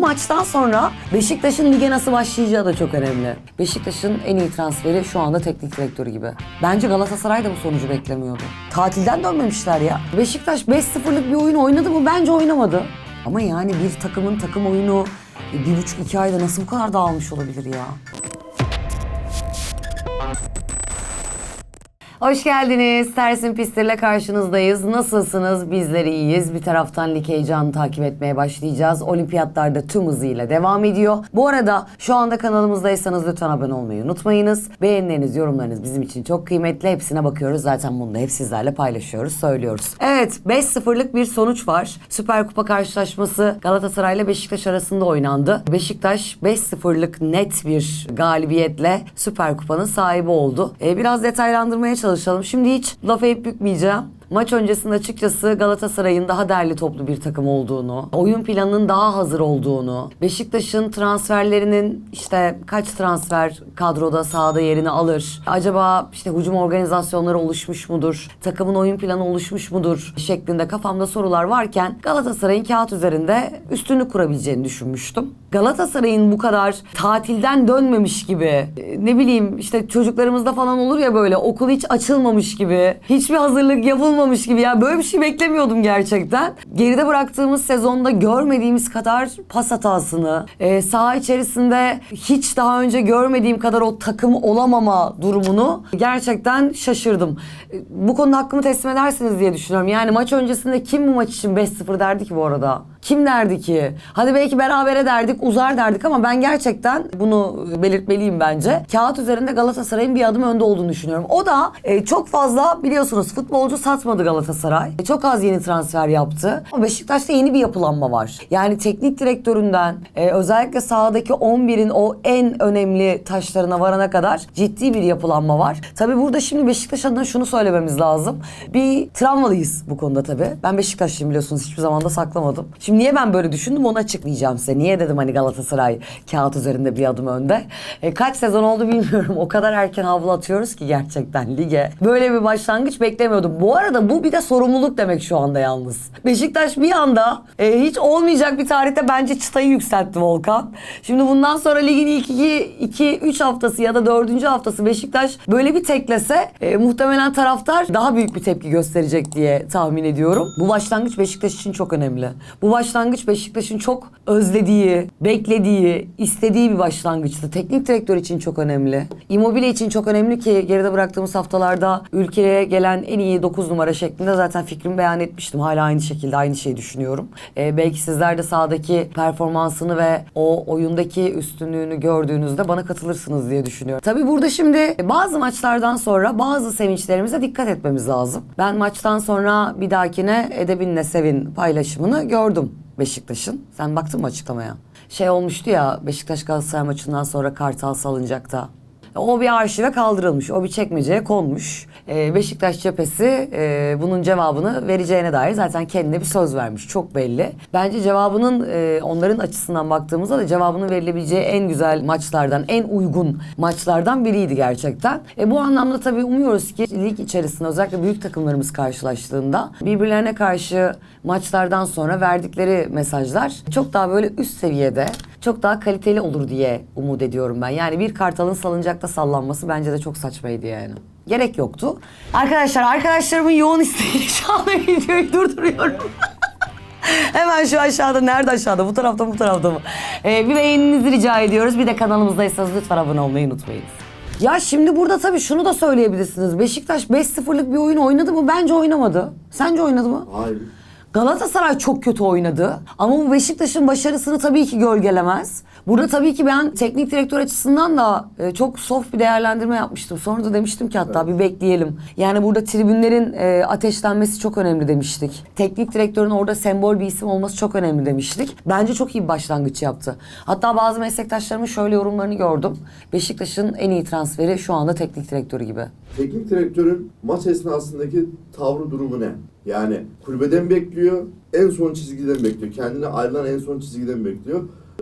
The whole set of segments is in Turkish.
maçtan sonra Beşiktaş'ın lige nasıl başlayacağı da çok önemli. Beşiktaş'ın en iyi transferi şu anda teknik direktörü gibi. Bence Galatasaray da bu sonucu beklemiyordu. Tatilden dönmemişler ya. Beşiktaş 5-0'lık bir oyun oynadı mı? Bence oynamadı. Ama yani bir takımın takım oyunu bir buçuk iki ayda nasıl bu kadar dağılmış olabilir ya? Hoş geldiniz. Tersin Pistir'le karşınızdayız. Nasılsınız? Bizler iyiyiz. Bir taraftan lig heyecanını takip etmeye başlayacağız. Olimpiyatlarda tüm hızıyla devam ediyor. Bu arada şu anda kanalımızdaysanız lütfen abone olmayı unutmayınız. Beğenileriniz, yorumlarınız bizim için çok kıymetli. Hepsine bakıyoruz. Zaten bunu da hep sizlerle paylaşıyoruz, söylüyoruz. Evet, 5-0'lık bir sonuç var. Süper Kupa karşılaşması Galatasaray ile Beşiktaş arasında oynandı. Beşiktaş 5-0'lık net bir galibiyetle Süper Kupa'nın sahibi oldu. Ee, biraz detaylandırmaya çalışalım. Şimdi hiç laf edip bükmeyeceğim. Maç öncesinde açıkçası Galatasaray'ın daha derli toplu bir takım olduğunu, oyun planının daha hazır olduğunu, Beşiktaş'ın transferlerinin işte kaç transfer kadroda sahada yerini alır, acaba işte hücum organizasyonları oluşmuş mudur, takımın oyun planı oluşmuş mudur şeklinde kafamda sorular varken Galatasaray'ın kağıt üzerinde üstünlük kurabileceğini düşünmüştüm. Galatasaray'ın bu kadar tatilden dönmemiş gibi e, ne bileyim işte çocuklarımızda falan olur ya böyle okul hiç açılmamış gibi hiçbir hazırlık yapılmamış gibi ya böyle bir şey beklemiyordum gerçekten. Geride bıraktığımız sezonda görmediğimiz kadar pas hatasını e, saha içerisinde hiç daha önce görmediğim kadar o takım olamama durumunu gerçekten şaşırdım. E, Bu konuda hakkımı teslim edersiniz diye düşünüyorum. Yani maç öncesinde kim bu maç için 5-0 derdi ki bu arada? Kim derdi ki? Hadi belki berabere derdik, uzar derdik ama ben gerçekten bunu belirtmeliyim bence. Kağıt üzerinde Galatasaray'ın bir adım önde olduğunu düşünüyorum. O da e, çok fazla biliyorsunuz futbolcu satmadı Galatasaray. E, çok az yeni transfer yaptı. Ama Beşiktaş'ta yeni bir yapılanma var. Yani teknik direktöründen e, özellikle sahadaki 11'in o en önemli taşlarına varana kadar ciddi bir yapılanma var. Tabii burada şimdi Beşiktaş adına şunu söylememiz lazım. Bir travmalıyız bu konuda tabii. Ben Beşiktaşlıyım biliyorsunuz hiçbir zaman da saklamadım. Şimdi niye ben böyle düşündüm onu açıklayacağım size. Niye dedim hani Galatasaray kağıt üzerinde bir adım önde. E, kaç sezon oldu bilmiyorum. O kadar erken havlu atıyoruz ki gerçekten lige. Böyle bir başlangıç beklemiyordum. Bu arada bu bir de sorumluluk demek şu anda yalnız. Beşiktaş bir anda e, hiç olmayacak bir tarihte bence çıtayı yükseltti Volkan. Şimdi bundan sonra ligin ilk 2-3 haftası ya da 4. haftası Beşiktaş böyle bir teklese e, muhtemelen taraftar daha büyük bir tepki gösterecek diye tahmin ediyorum. Bu başlangıç Beşiktaş için çok önemli. Bu başlangıç Beşiktaş'ın çok özlediği, beklediği, istediği bir başlangıçtı. Teknik direktör için çok önemli. Immobile için çok önemli ki geride bıraktığımız haftalarda ülkeye gelen en iyi 9 numara şeklinde zaten fikrimi beyan etmiştim. Hala aynı şekilde aynı şeyi düşünüyorum. Ee, belki sizler de sahadaki performansını ve o oyundaki üstünlüğünü gördüğünüzde bana katılırsınız diye düşünüyorum. Tabii burada şimdi bazı maçlardan sonra bazı sevinçlerimize dikkat etmemiz lazım. Ben maçtan sonra bir dahakine Edebinle Sevin paylaşımını gördüm Beşiktaş'ın. Sen baktın mı açıklamaya? Şey olmuştu ya Beşiktaş Galatasaray maçından sonra Kartal salınacakta. O bir arşive kaldırılmış. O bir çekmeceye konmuş. Ee, Beşiktaş cephesi e, bunun cevabını vereceğine dair zaten kendine bir söz vermiş. Çok belli. Bence cevabının e, onların açısından baktığımızda da cevabının verilebileceği en güzel maçlardan, en uygun maçlardan biriydi gerçekten. E, bu anlamda tabii umuyoruz ki lig içerisinde özellikle büyük takımlarımız karşılaştığında birbirlerine karşı maçlardan sonra verdikleri mesajlar çok daha böyle üst seviyede çok daha kaliteli olur diye umut ediyorum ben. Yani bir kartalın salıncakta sallanması bence de çok saçmaydı yani. Gerek yoktu. Arkadaşlar arkadaşlarımın yoğun isteğiyle şu anda videoyu durduruyorum. Hemen şu aşağıda. Nerede aşağıda? Bu tarafta mı bu tarafta mı? Ee, bir beğeninizi rica ediyoruz. Bir de kanalımızdaysanız lütfen abone olmayı unutmayın. Ya şimdi burada tabii şunu da söyleyebilirsiniz. Beşiktaş 5-0'lık bir oyun oynadı mı? Bence oynamadı. Sence oynadı mı? Hayır. Galatasaray çok kötü oynadı. Ama bu Beşiktaş'ın başarısını tabii ki gölgelemez. Burada tabii ki ben teknik direktör açısından da e, çok soft bir değerlendirme yapmıştım. Sonra da demiştim ki hatta bir bekleyelim. Yani burada tribünlerin e, ateşlenmesi çok önemli demiştik. Teknik direktörün orada sembol bir isim olması çok önemli demiştik. Bence çok iyi bir başlangıç yaptı. Hatta bazı meslektaşlarımın şöyle yorumlarını gördüm. Beşiktaş'ın en iyi transferi şu anda teknik direktörü gibi. Teknik direktörün maç esnasındaki tavrı durumu ne? Yani kulübeden bekliyor, en son çizgiden bekliyor. Kendine ayrılan en son çizgiden bekliyor.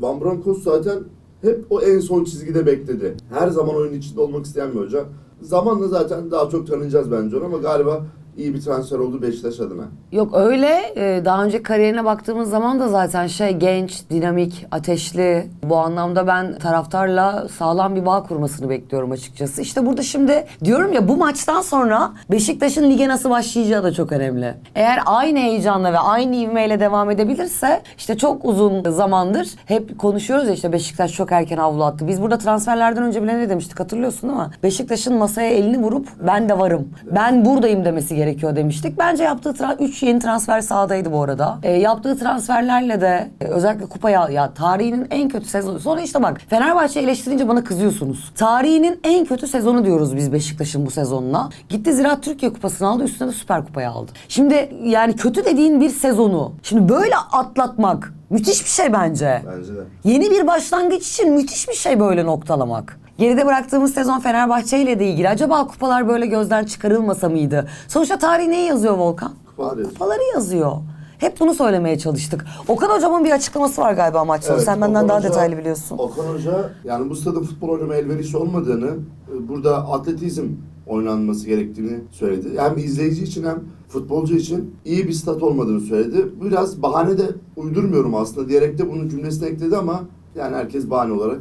Van Bronckhorst zaten hep o en son çizgide bekledi. Her zaman oyun içinde olmak isteyen bir hoca. Zamanla zaten daha çok tanıyacağız bence onu ama galiba iyi bir transfer oldu Beşiktaş adına. Yok öyle. Ee, Daha önce kariyerine baktığımız zaman da zaten şey genç, dinamik, ateşli. Bu anlamda ben taraftarla sağlam bir bağ kurmasını bekliyorum açıkçası. İşte burada şimdi diyorum ya bu maçtan sonra Beşiktaş'ın lige nasıl başlayacağı da çok önemli. Eğer aynı heyecanla ve aynı ivmeyle devam edebilirse işte çok uzun zamandır hep konuşuyoruz ya işte Beşiktaş çok erken havlu attı. Biz burada transferlerden önce bile ne demiştik hatırlıyorsun değil mi? Beşiktaş'ın masaya elini vurup ben de varım. Ben buradayım demesi gerekiyor demiştik. Bence yaptığı 3 yeni transfer sahadaydı bu arada. E, yaptığı transferlerle de e, özellikle kupaya ya tarihinin en kötü sezonu. Sonra işte bak Fenerbahçe eleştirince bana kızıyorsunuz. Tarihinin en kötü sezonu diyoruz biz Beşiktaş'ın bu sezonuna. Gitti Ziraat Türkiye Kupası'nı aldı üstüne de Süper Kupayı aldı. Şimdi yani kötü dediğin bir sezonu şimdi böyle atlatmak müthiş bir şey bence. Bence de. Yeni bir başlangıç için müthiş bir şey böyle noktalamak. Geride bıraktığımız sezon Fenerbahçe ile de ilgili. Acaba kupalar böyle gözden çıkarılmasa mıydı? Sonuçta tarih neyi yazıyor Volkan? Kupalar yazıyor. Kupaları yazıyor. Hep bunu söylemeye çalıştık. Okan hocamın bir açıklaması var galiba maç sonu. Evet, Sen benden Okan daha Hoca- detaylı biliyorsun. Okan Hoca yani bu stadın futbol oynamaya elverişli olmadığını, e, burada atletizm oynanması gerektiğini söyledi. Hem izleyici için hem futbolcu için iyi bir stat olmadığını söyledi. Biraz bahane de uydurmuyorum aslında diyerek de bunun cümlesine ekledi ama yani herkes bahane olarak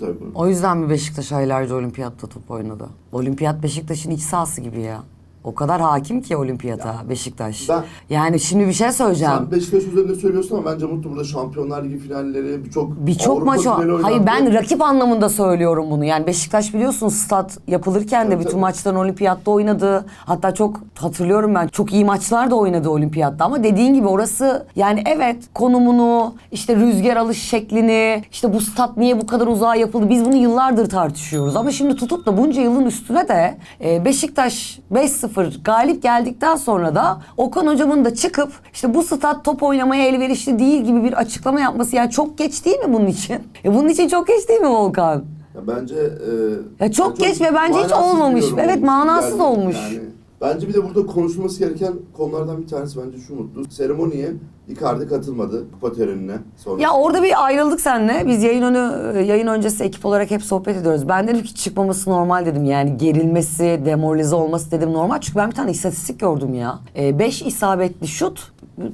tabii bunu. O yüzden mi Beşiktaş aylarca olimpiyatta top oynadı? Olimpiyat Beşiktaş'ın iç sahası gibi ya. O kadar hakim ki olimpiyata Beşiktaş. ben- yani şimdi bir şey söyleyeceğim. Sen Beşiktaş üzerinde söylüyorsun ama bence Mutlu burada Şampiyonlar Ligi finalleri birçok Birçok Avrupa maç finali o. oynandı. Hayır ben rakip anlamında söylüyorum bunu. Yani Beşiktaş biliyorsun stat yapılırken de Tabii, bütün tabii. maçların olimpiyatta oynadı. Hatta çok hatırlıyorum ben çok iyi maçlar da oynadı olimpiyatta ama dediğin gibi orası yani evet konumunu işte rüzgar alış şeklini işte bu stat niye bu kadar uzağa yapıldı biz bunu yıllardır tartışıyoruz. Ama şimdi tutup da bunca yılın üstüne de e, Beşiktaş 5-0 galip geldikten sonra da Okan hocamın da çıkıp işte bu stat top oynamaya elverişli değil gibi bir açıklama yapması yani çok geç değil mi bunun için? E bunun için çok geç değil mi Volkan? Ya bence e, Ya çok ben geç ve bence hiç olmamış. Evet, manasız olmuş. Bence bir de burada konuşulması gereken konulardan bir tanesi bence şu mutlu. Seremoniye Icardi katılmadı kupa törenine sonra. Ya orada bir ayrıldık seninle. Biz yayın önü yayın öncesi ekip olarak hep sohbet ediyoruz. Ben dedim ki çıkmaması normal dedim. Yani gerilmesi, demoralize olması dedim normal. Çünkü ben bir tane istatistik gördüm ya. 5 isabetli şut.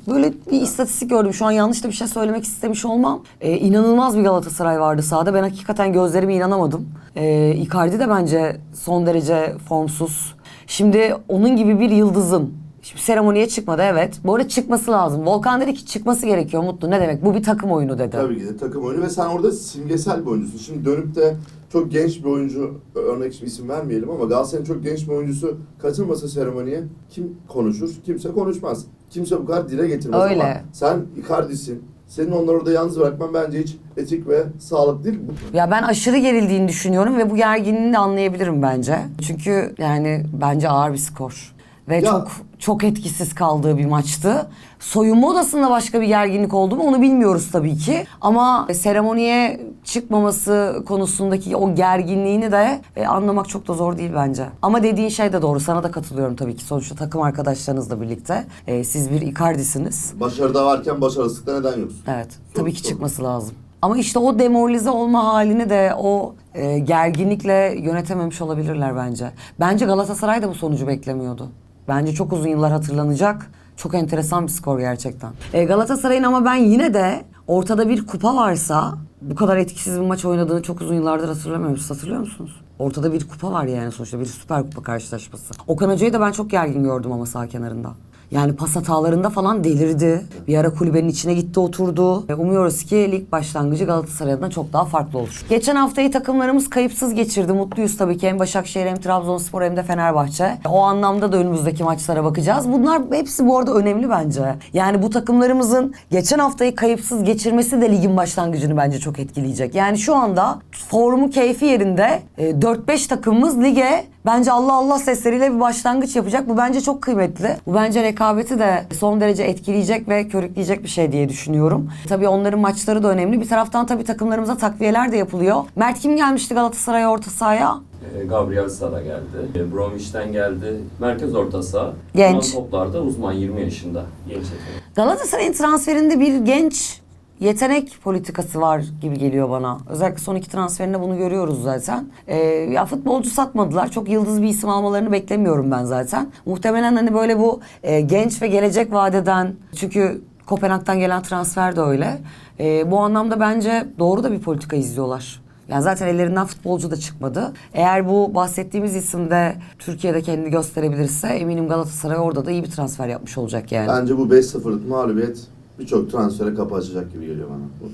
Böyle bir istatistik gördüm. Şu an yanlış da bir şey söylemek istemiş olmam. Ee, inanılmaz bir Galatasaray vardı sahada. Ben hakikaten gözlerime inanamadım. Ee, Icardi de bence son derece formsuz. Şimdi onun gibi bir yıldızın Şimdi seremoniye çıkmadı evet. Bu arada çıkması lazım. Volkan dedi ki çıkması gerekiyor Mutlu. Ne demek? Bu bir takım oyunu dedi. Tabii ki de takım oyunu ve sen orada simgesel bir oyuncusun. Şimdi dönüp de çok genç bir oyuncu, örnek için isim vermeyelim ama Galatasaray'ın çok genç bir oyuncusu katılmasa seremoniye kim konuşur? Kimse konuşmaz. Kimse bu kadar dile getirmez Öyle. ama sen Icardi'sin. Senin onları orada yalnız bırakman bence hiç etik ve sağlıklı değil. Ya ben aşırı gerildiğini düşünüyorum ve bu gerginliğini de anlayabilirim bence. Çünkü yani bence ağır bir skor. Ve Ya- çok çok etkisiz kaldığı bir maçtı. Soyunma odasında başka bir gerginlik oldu mu onu bilmiyoruz tabii ki. Ama seremoniye çıkmaması konusundaki o gerginliğini de e, anlamak çok da zor değil bence. Ama dediğin şey de doğru. Sana da katılıyorum tabii ki. Sonuçta takım arkadaşlarınızla birlikte. E, siz bir Icardi'siniz. Başarıda varken başarısızlıkta neden yoksun? Evet. Tabii ki çıkması lazım. Ama işte o demoralize olma halini de o e, gerginlikle yönetememiş olabilirler bence. Bence Galatasaray da bu sonucu beklemiyordu. Bence çok uzun yıllar hatırlanacak. Çok enteresan bir skor gerçekten. E, Galatasaray'ın ama ben yine de ortada bir kupa varsa bu kadar etkisiz bir maç oynadığını çok uzun yıllardır hatırlamıyorum. Siz hatırlıyor musunuz? Ortada bir kupa var yani sonuçta bir süper kupa karşılaşması. Okan Hoca'yı da ben çok gergin gördüm ama sağ kenarında. Yani pas hatalarında falan delirdi. Bir ara kulübenin içine gitti oturdu. E, Umuyoruz ki lig başlangıcı Galatasaray adına çok daha farklı olur. Geçen haftayı takımlarımız kayıpsız geçirdi. Mutluyuz tabii ki hem Başakşehir hem Trabzonspor hem de Fenerbahçe. O anlamda da önümüzdeki maçlara bakacağız. Bunlar hepsi bu arada önemli bence. Yani bu takımlarımızın geçen haftayı kayıpsız geçirmesi de ligin başlangıcını bence çok etkileyecek. Yani şu anda formu keyfi yerinde e, 4-5 takımımız lige bence Allah Allah sesleriyle bir başlangıç yapacak. Bu bence çok kıymetli. Bu bence rekabeti de son derece etkileyecek ve körükleyecek bir şey diye düşünüyorum. Tabii onların maçları da önemli. Bir taraftan tabii takımlarımıza takviyeler de yapılıyor. Mert kim gelmişti Galatasaray'a orta sahaya? E, Gabriel Sara geldi. Bromwich'ten geldi. Merkez orta saha. Genç. Duran toplarda uzman 20 yaşında. Genç yetenek. Galatasaray'ın transferinde bir genç yetenek politikası var gibi geliyor bana. Özellikle son iki transferinde bunu görüyoruz zaten. Ee, ya futbolcu satmadılar. Çok yıldız bir isim almalarını beklemiyorum ben zaten. Muhtemelen hani böyle bu e, genç ve gelecek vadeden çünkü Kopenhag'dan gelen transfer de öyle. Ee, bu anlamda bence doğru da bir politika izliyorlar. Yani zaten ellerinden futbolcu da çıkmadı. Eğer bu bahsettiğimiz isim de Türkiye'de kendini gösterebilirse eminim Galatasaray orada da iyi bir transfer yapmış olacak yani. Bence bu 5-0'lık mağlubiyet birçok transfere kapı açacak gibi geliyor bana.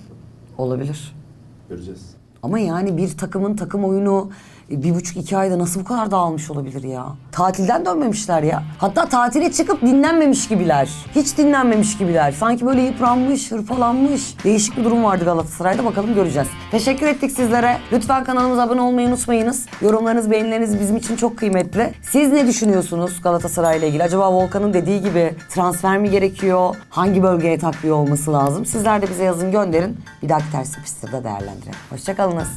Olabilir. Göreceğiz. Ama yani bir takımın takım oyunu e, bir buçuk iki ayda nasıl bu kadar dağılmış olabilir ya? Tatilden dönmemişler ya. Hatta tatile çıkıp dinlenmemiş gibiler. Hiç dinlenmemiş gibiler. Sanki böyle yıpranmış, hırpalanmış. Değişik bir durum vardı Galatasaray'da. Bakalım göreceğiz. Teşekkür ettik sizlere. Lütfen kanalımıza abone olmayı unutmayınız. Yorumlarınız, beğenileriniz bizim için çok kıymetli. Siz ne düşünüyorsunuz Galatasaray ile ilgili? Acaba Volkan'ın dediği gibi transfer mi gerekiyor? Hangi bölgeye takviye olması lazım? Sizler de bize yazın gönderin. Bir dahaki tersi pistte de değerlendirelim. Hoşçakalınız.